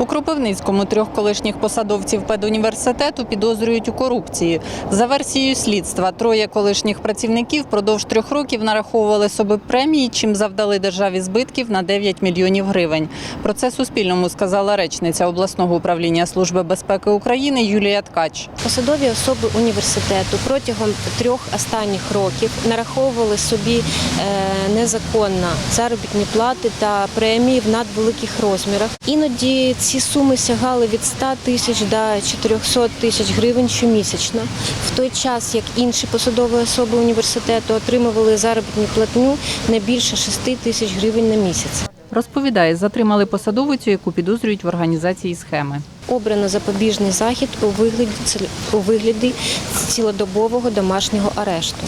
У Кропивницькому трьох колишніх посадовців педуніверситету підозрюють у корупції. За версією слідства, троє колишніх працівників впродовж трьох років нараховували собі премії, чим завдали державі збитків на 9 мільйонів гривень. Про це Суспільному сказала речниця обласного управління Служби безпеки України Юлія Ткач. Посадові особи університету протягом трьох останніх років нараховували собі е, незаконно заробітні плати та премії в надвеликих розмірах. Іноді ці суми сягали від 100 тисяч до 400 тисяч гривень щомісячно, в той час як інші посадові особи університету отримували заробітну платню не більше 6 тисяч гривень на місяць. Розповідає, затримали посадовицю, яку підозрюють в організації схеми. Обрано запобіжний захід у вигляді у вигляді цілодобового домашнього арешту.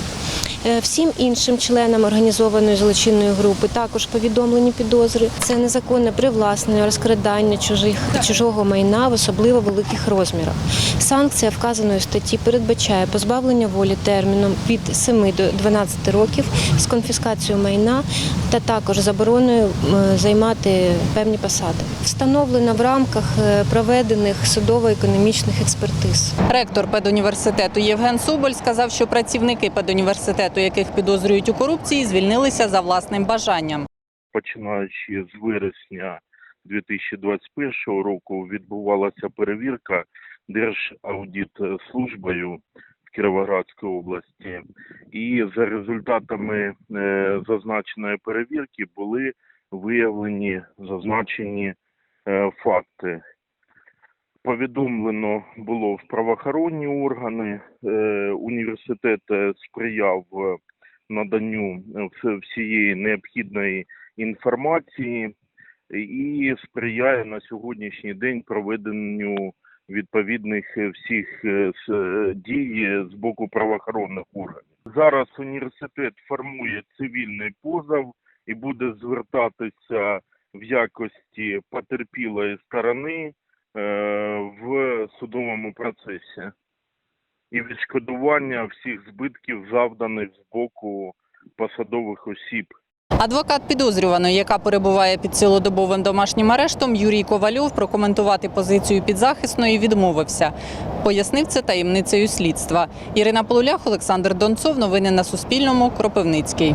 Е, Всім іншим членам організованої злочинної групи також повідомлені підозри. Це незаконне привласнення, розкрадання чужих чужого майна в особливо великих розмірах. Санкція вказаної статті передбачає позбавлення волі терміном від 7 до 12 років з конфіскацією майна та також забороною займати певні посади. Встановлено в рамках е, проведених судово-економічних експертиз. Ректор педуніверситету Євген Соболь сказав, що працівники педуніверситету, яких підозрюють у корупції, звільнилися за власним бажанням. починаючи з вересня 2021 року, відбувалася перевірка Держаудитслужбою в Кіровоградській області, і за результатами е, зазначеної перевірки були виявлені зазначені е, факти. Повідомлено було в правоохоронні органи. Е, університет сприяв наданню всієї необхідної інформації і сприяє на сьогоднішній день проведенню відповідних е, всіх е, е, дій з боку правоохоронних органів. Зараз університет формує цивільний позов і буде звертатися в якості потерпілої сторони в судовому процесі і відшкодування всіх збитків, завданих з боку посадових осіб. Адвокат підозрюваної, яка перебуває під цілодобовим домашнім арештом, Юрій Ковальов прокоментувати позицію підзахисної відмовився. Пояснив це таємницею слідства. Ірина Полулях, Олександр Донцов. Новини на Суспільному. Кропивницький.